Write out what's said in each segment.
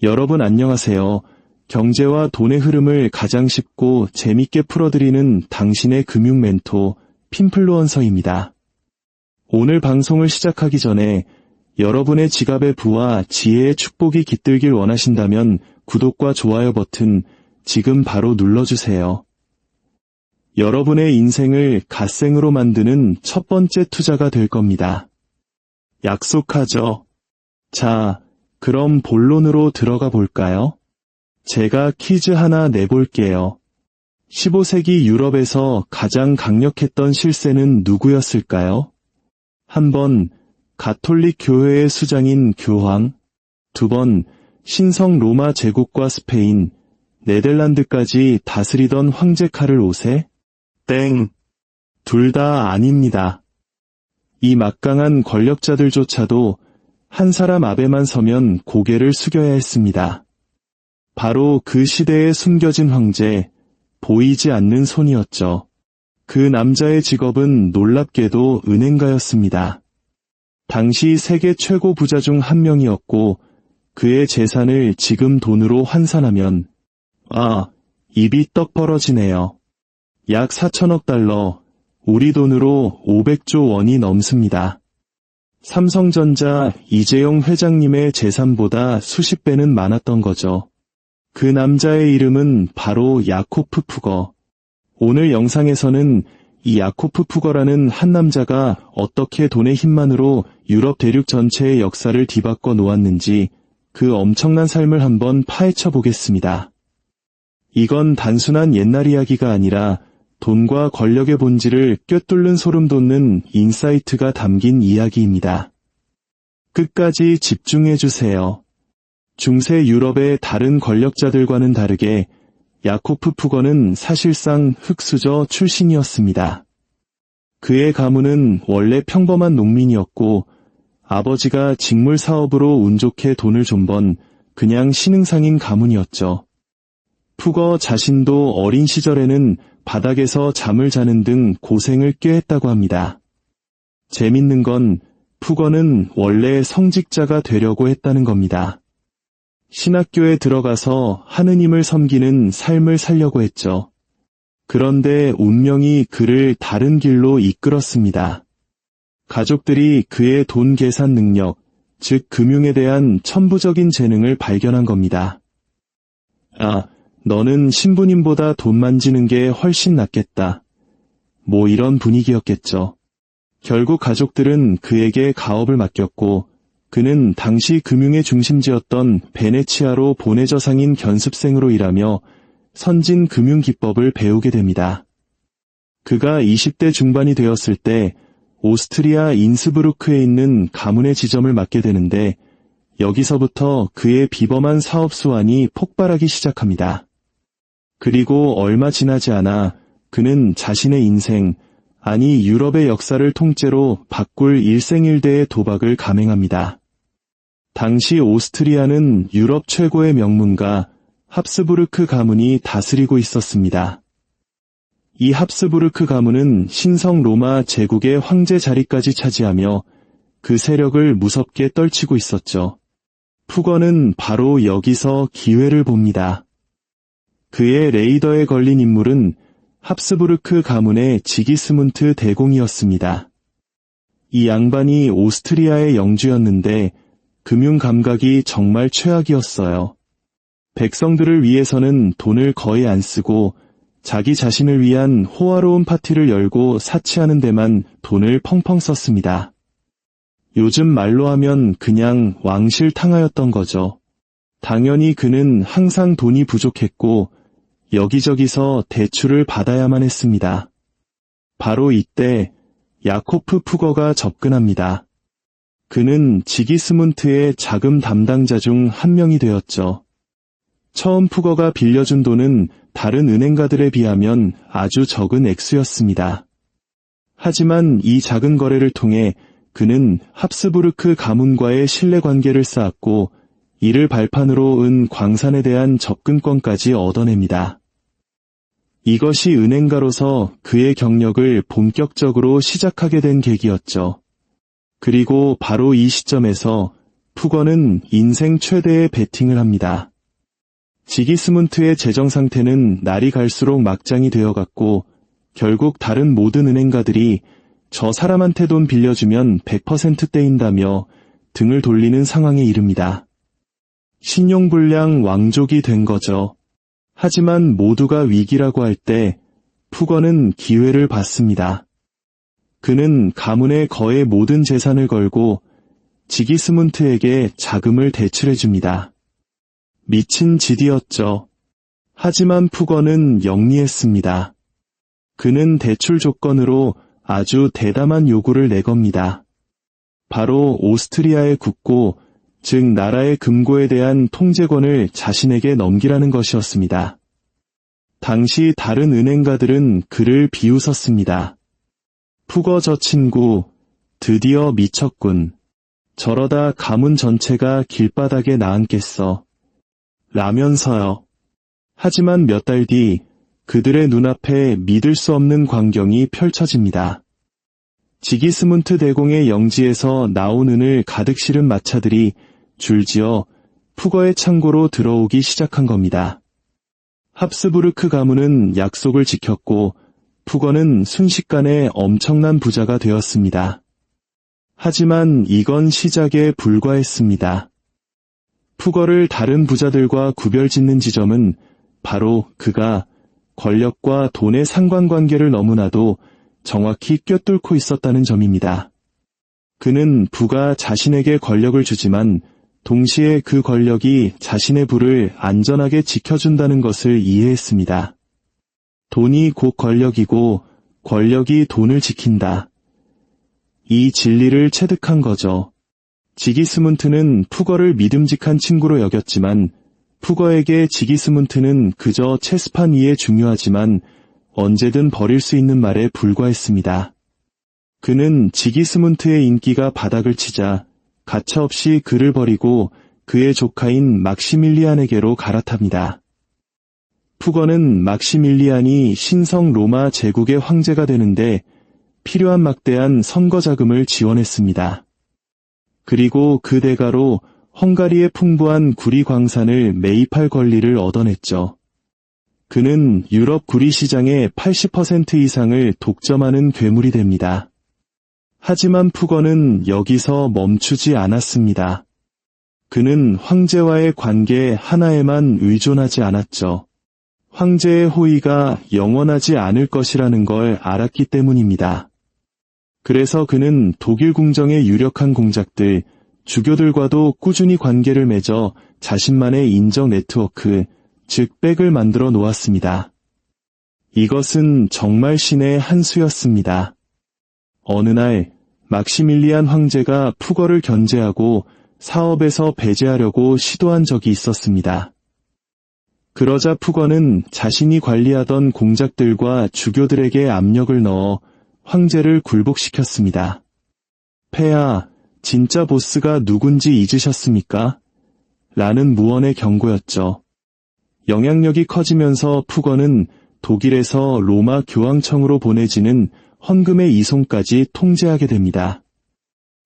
여러분 안녕하세요. 경제와 돈의 흐름을 가장 쉽고 재밌게 풀어드리는 당신의 금융 멘토 핀플루언서입니다. 오늘 방송을 시작하기 전에 여러분의 지갑의 부와 지혜의 축복이 깃들길 원하신다면 구독과 좋아요 버튼 지금 바로 눌러주세요. 여러분의 인생을 갓생으로 만드는 첫 번째 투자가 될 겁니다. 약속하죠. 자, 그럼 본론으로 들어가 볼까요? 제가 퀴즈 하나 내볼게요. 15세기 유럽에서 가장 강력했던 실세는 누구였을까요? 한 번, 가톨릭 교회의 수장인 교황, 두 번, 신성 로마 제국과 스페인, 네덜란드까지 다스리던 황제 카를 5세? 땡. 둘 다 아닙니다. 이 막강한 권력자들조차도 한 사람 앞에만 서면 고개를 숙여야 했습니다. 바로 그 시대에 숨겨진 황제, 보이지 않는 손이었죠. 그 남자의 직업은 놀랍게도 은행가였습니다. 당시 세계 최고 부자 중 한 명이었고, 그의 재산을 지금 돈으로 환산하면, 아, 입이 떡 벌어지네요. 약 4천억 달러, 우리 돈으로 500조 원이 넘습니다. 삼성전자 이재용 회장님의 재산보다 수십 배는 많았던 거죠. 그 남자의 이름은 바로 야코프 푸거. 오늘 영상에서는 이 야코프 푸거라는 한 남자가 어떻게 돈의 힘만으로 유럽 대륙 전체의 역사를 뒤바꿔 놓았는지 그 엄청난 삶을 한번 파헤쳐 보겠습니다. 이건 단순한 옛날 이야기가 아니라 돈과 권력의 본질을 꿰뚫는 소름 돋는 인사이트가 담긴 이야기입니다. 끝까지 집중해 주세요. 중세 유럽의 다른 권력자들과는 다르게 야코프 푸거는 사실상 흑수저 출신이었습니다. 그의 가문은 원래 평범한 농민이었고 아버지가 직물 사업으로 운 좋게 돈을 좀 번 그냥 신흥상인 가문이었죠. 푸거 자신도 어린 시절에는 바닥에서 잠을 자는 등 고생을 꽤 했다고 합니다. 재밌는 건 푸거는 원래 성직자가 되려고 했다는 겁니다. 신학교에 들어가서 하느님을 섬기는 삶을 살려고 했죠. 그런데 운명이 그를 다른 길로 이끌었습니다. 가족들이 그의 돈 계산 능력, 즉 금융에 대한 천부적인 재능을 발견한 겁니다. 아, 너는 신부님보다 돈 만지는 게 훨씬 낫겠다. 뭐 이런 분위기였겠죠. 결국 가족들은 그에게 가업을 맡겼고 그는 당시 금융의 중심지였던 베네치아로 보내저 상인 견습생으로 일하며 선진 금융 기법을 배우게 됩니다. 그가 20대 중반이 되었을 때 오스트리아 인스부르크에 있는 가문의 지점을 맡게 되는데 여기서부터 그의 비범한 사업 수완이 폭발하기 시작합니다. 그리고 얼마 지나지 않아 그는 자신의 인생, 아니 유럽의 역사를 통째로 바꿀 일생일대의 도박을 감행합니다. 당시 오스트리아는 유럽 최고의 명문가 합스부르크 가문이 다스리고 있었습니다. 이 합스부르크 가문은 신성 로마 제국의 황제 자리까지 차지하며 그 세력을 무섭게 떨치고 있었죠. 푸거는 바로 여기서 기회를 봅니다. 그의 레이더에 걸린 인물은 합스부르크 가문의 지기스문트 대공이었습니다. 이 양반이 오스트리아의 영주였는데 금융 감각이 정말 최악이었어요. 백성들을 위해서는 돈을 거의 안 쓰고 자기 자신을 위한 호화로운 파티를 열고 사치하는 데만 돈을 펑펑 썼습니다. 요즘 말로 하면 그냥 왕실 탕하였던 거죠. 당연히 그는 항상 돈이 부족했고 여기저기서 대출을 받아야만 했습니다. 바로 이때 야코프 푸거가 접근합니다. 그는 지기스문트의 자금 담당자 중 한 명이 되었죠. 처음 푸거가 빌려준 돈은 다른 은행가들에 비하면 아주 적은 액수였습니다. 하지만 이 작은 거래를 통해 그는 합스부르크 가문과의 신뢰관계를 쌓았고 이를 발판으로 은 광산에 대한 접근권까지 얻어냅니다. 이것이 은행가로서 그의 경력을 본격적으로 시작하게 된 계기였죠. 그리고 바로 이 시점에서 푸거는 인생 최대의 베팅을 합니다. 지기스문트의 재정 상태는 날이 갈수록 막장이 되어갔고 결국 다른 모든 은행가들이 저 사람한테 돈 빌려주면 100% 떼인다며 등을 돌리는 상황에 이릅니다. 신용불량 왕족이 된 거죠. 하지만 모두가 위기라고 할 때 푸거는 기회를 받습니다. 그는 가문의 거의 모든 재산을 걸고 지기스문트에게 자금을 대출해줍니다. 미친 짓이었죠. 하지만 푸거는 영리했습니다. 그는 대출 조건으로 아주 대담한 요구를 내겁니다. 바로 오스트리아의 국고, 즉 나라의 금고에 대한 통제권을 자신에게 넘기라는 것이었습니다. 당시 다른 은행가들은 그를 비웃었습니다. 푸거 저 친구, 드디어 미쳤군. 저러다 가문 전체가 길바닥에 나앉겠어. 라면서요. 하지만 몇 달 뒤 그들의 눈앞에 믿을 수 없는 광경이 펼쳐집니다. 지기스문트 대공의 영지에서 나온 은을 가득 실은 마차들이 줄지어 푸거의 창고로 들어오기 시작한 겁니다. 합스부르크 가문은 약속을 지켰고 푸거는 순식간에 엄청난 부자가 되었습니다. 하지만 이건 시작에 불과했습니다. 푸거를 다른 부자들과 구별짓는 지점은 바로 그가 권력과 돈의 상관관계를 너무나도 정확히 꿰뚫고 있었다는 점입니다. 그는 부가 자신에게 권력을 주지만 동시에 그 권력이 자신의 부를 안전하게 지켜준다는 것을 이해했습니다. 돈이 곧 권력이고 권력이 돈을 지킨다. 이 진리를 체득한 거죠. 지기스문트는 푸거를 믿음직한 친구로 여겼지만 푸거에게 지기스문트는 그저 체스판 위에 중요하지만 언제든 버릴 수 있는 말에 불과했습니다. 그는 지기스문트의 인기가 바닥을 치자 가차없이 그를 버리고 그의 조카인 막시밀리안에게로 갈아탑니다. 푸거는 막시밀리안이 신성 로마 제국의 황제가 되는데 필요한 막대한 선거 자금을 지원했습니다. 그리고 그 대가로 헝가리의 풍부한 구리 광산을 매입할 권리를 얻어냈죠. 그는 유럽 구리 시장의 80% 이상을 독점하는 괴물이 됩니다. 하지만 푸거는 여기서 멈추지 않았습니다. 그는 황제와의 관계 하나에만 의존하지 않았죠. 황제의 호의가 영원하지 않을 것이라는 걸 알았기 때문입니다. 그래서 그는 독일 궁정의 유력한 공작들, 주교들과도 꾸준히 관계를 맺어 자신만의 인정 네트워크, 즉 백을 만들어 놓았습니다. 이것은 정말 신의 한 수였습니다. 어느 날 막시밀리안 황제가 푸거를 견제하고 사업에서 배제하려고 시도한 적이 있었습니다. 그러자 푸거는 자신이 관리하던 공작들과 주교들에게 압력을 넣어 황제를 굴복시켰습니다. 폐하, 진짜 보스가 누군지 잊으셨습니까? 라는 무언의 경고였죠. 영향력이 커지면서 푸거는 독일에서 로마 교황청으로 보내지는 헌금의 이송까지 통제하게 됩니다.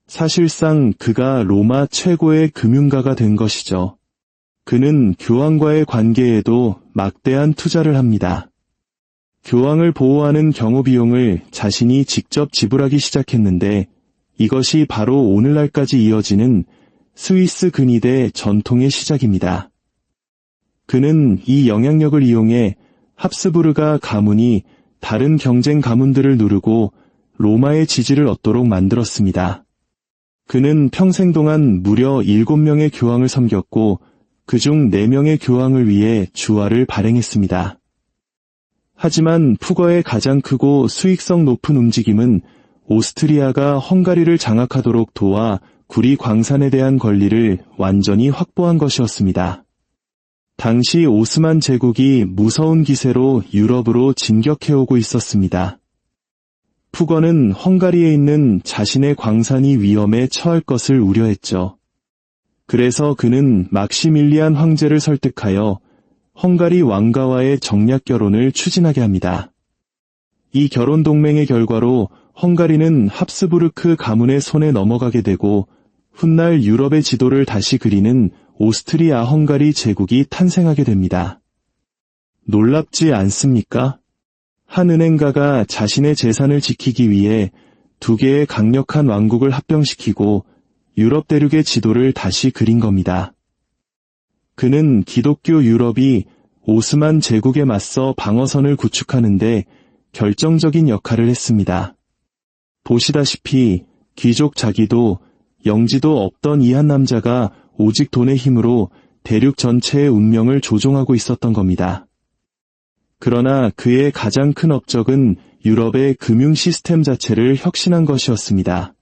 사실상 그가 로마 최고의 금융가가 된 것이죠. 그는 교황과의 관계에도 막대한 투자를 합니다. 교황을 보호하는 경호 비용을 자신이 직접 지불하기 시작했는데 이것이 바로 오늘날까지 이어지는 스위스 근위대 전통의 시작입니다. 그는 이 영향력을 이용해 합스부르가 가문이 다른 경쟁 가문들을 누르고 로마의 지지를 얻도록 만들었습니다. 그는 평생 동안 무려 7명의 교황을 섬겼고 그중 4명의 교황을 위해 주화를 발행했습니다. 하지만 푸거의 가장 크고 수익성 높은 움직임은 오스트리아가 헝가리를 장악하도록 도와 구리 광산에 대한 권리를 완전히 확보한 것이었습니다. 당시 오스만 제국이 무서운 기세로 유럽으로 진격해오고 있었습니다. 푸거는 헝가리에 있는 자신의 광산이 위험에 처할 것을 우려했죠. 그래서 그는 막시밀리안 황제를 설득하여 헝가리 왕가와의 정략 결혼을 추진하게 합니다. 이 결혼 동맹의 결과로 헝가리는 합스부르크 가문의 손에 넘어가게 되고 훗날 유럽의 지도를 다시 그리는 오스트리아 헝가리 제국이 탄생하게 됩니다. 놀랍지 않습니까? 한 은행가가 자신의 재산을 지키기 위해 두 개의 강력한 왕국을 합병시키고 유럽 대륙의 지도를 다시 그린 겁니다. 그는 기독교 유럽이 오스만 제국에 맞서 방어선을 구축하는데 결정적인 역할을 했습니다. 보시다시피 귀족 자기도 영지도 없던 이 한 남자가 오직 돈의 힘으로 대륙 전체의 운명을 조종하고 있었던 겁니다. 그러나 그의 가장 큰 업적은 유럽의 금융 시스템 자체를 혁신한 것이었습니다.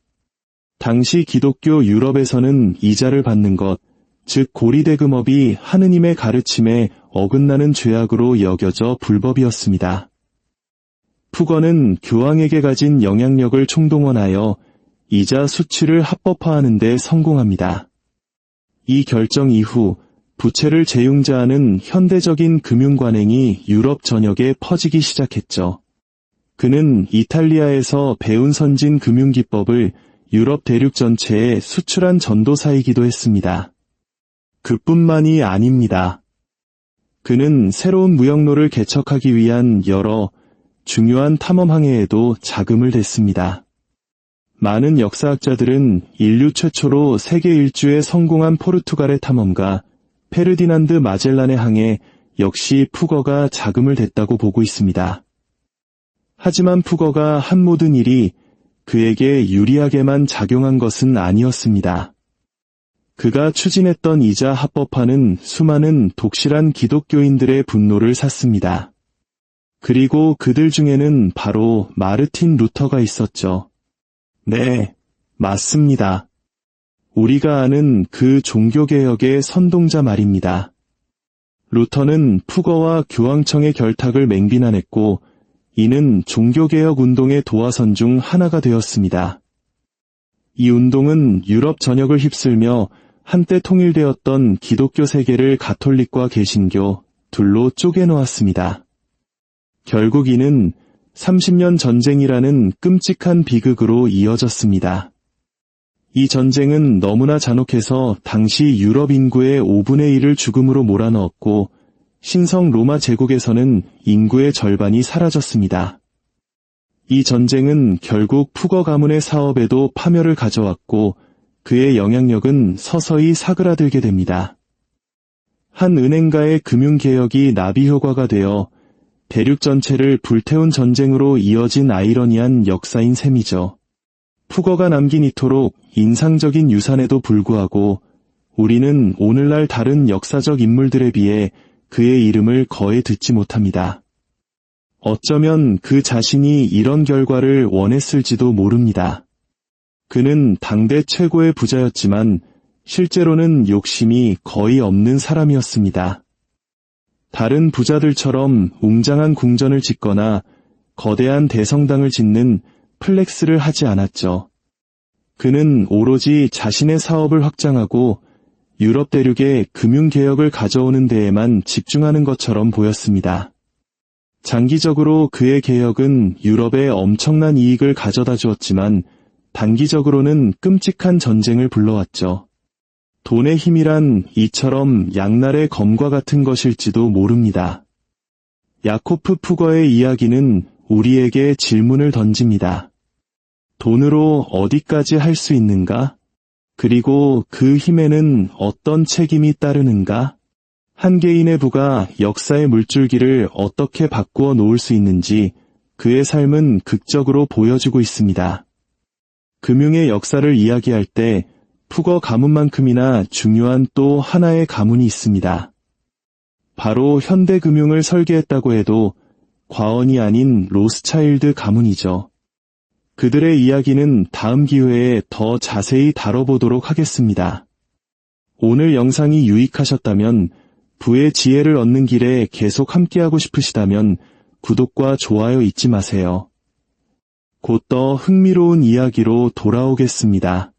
당시 기독교 유럽에서는 이자를 받는 것, 즉 고리대금업이 하느님의 가르침에 어긋나는 죄악으로 여겨져 불법이었습니다. 푸거는 교황에게 가진 영향력을 총동원하여 이자 수취를 합법화하는 데 성공합니다. 이 결정 이후 부채를 재융자하는 현대적인 금융관행이 유럽 전역에 퍼지기 시작했죠. 그는 이탈리아에서 배운 선진 금융기법을 유럽 대륙 전체에 수출한 전도사이기도 했습니다. 그뿐만이 아닙니다. 그는 새로운 무역로를 개척하기 위한 여러 중요한 탐험 항해에도 자금을 댔습니다. 많은 역사학자들은 인류 최초로 세계 일주에 성공한 포르투갈의 탐험가 페르디난드 마젤란의 항해 역시 푸거가 자금을 댔다고 보고 있습니다. 하지만 푸거가 한 모든 일이 그에게 유리하게만 작용한 것은 아니었습니다. 그가 추진했던 이자 합법화는 수많은 독실한 기독교인들의 분노를 샀습니다. 그리고 그들 중에는 바로 마르틴 루터가 있었죠. 네, 맞습니다. 우리가 아는 그 종교개혁의 선동자 말입니다. 루터는 푸거와 교황청의 결탁을 맹비난했고 이는 종교개혁 운동의 도화선 중 하나가 되었습니다. 이 운동은 유럽 전역을 휩쓸며 한때 통일되었던 기독교 세계를 가톨릭과 개신교 둘로 쪼개놓았습니다. 결국 이는 30년 전쟁이라는 끔찍한 비극으로 이어졌습니다. 이 전쟁은 너무나 잔혹해서 당시 유럽 인구의 5분의 1을 죽음으로 몰아넣었고 신성 로마 제국에서는 인구의 절반이 사라졌습니다. 이 전쟁은 결국 푸거 가문의 사업에도 파멸을 가져왔고 그의 영향력은 서서히 사그라들게 됩니다. 한 은행가의 금융개혁이 나비 효과가 되어 대륙 전체를 불태운 전쟁으로 이어진 아이러니한 역사인 셈이죠. 푸거가 남긴 이토록 인상적인 유산에도 불구하고 우리는 오늘날 다른 역사적 인물들에 비해 그의 이름을 거의 듣지 못합니다. 어쩌면 그 자신이 이런 결과를 원했을지도 모릅니다. 그는 당대 최고의 부자였지만 실제로는 욕심이 거의 없는 사람이었습니다. 다른 부자들처럼 웅장한 궁전을 짓거나 거대한 대성당을 짓는 플렉스를 하지 않았죠. 그는 오로지 자신의 사업을 확장하고 유럽 대륙의 금융개혁을 가져오는 데에만 집중하는 것처럼 보였습니다. 장기적으로 그의 개혁은 유럽에 엄청난 이익을 가져다 주었지만 단기적으로는 끔찍한 전쟁을 불러왔죠. 돈의 힘이란 이처럼 양날의 검과 같은 것일지도 모릅니다. 야코프 푸거의 이야기는 우리에게 질문을 던집니다. 돈으로 어디까지 할 수 있는가? 그리고 그 힘에는 어떤 책임이 따르는가? 한 개인의 부가 역사의 물줄기를 어떻게 바꾸어 놓을 수 있는지 그의 삶은 극적으로 보여주고 있습니다. 금융의 역사를 이야기할 때 푸거 가문만큼이나 중요한 또 하나의 가문이 있습니다. 바로 현대금융을 설계했다고 해도 과언이 아닌 로스차일드 가문이죠. 그들의 이야기는 다음 기회에 더 자세히 다뤄보도록 하겠습니다. 오늘 영상이 유익하셨다면 부의 지혜를 얻는 길에 계속 함께하고 싶으시다면 구독과 좋아요 잊지 마세요. 곧 더 흥미로운 이야기로 돌아오겠습니다.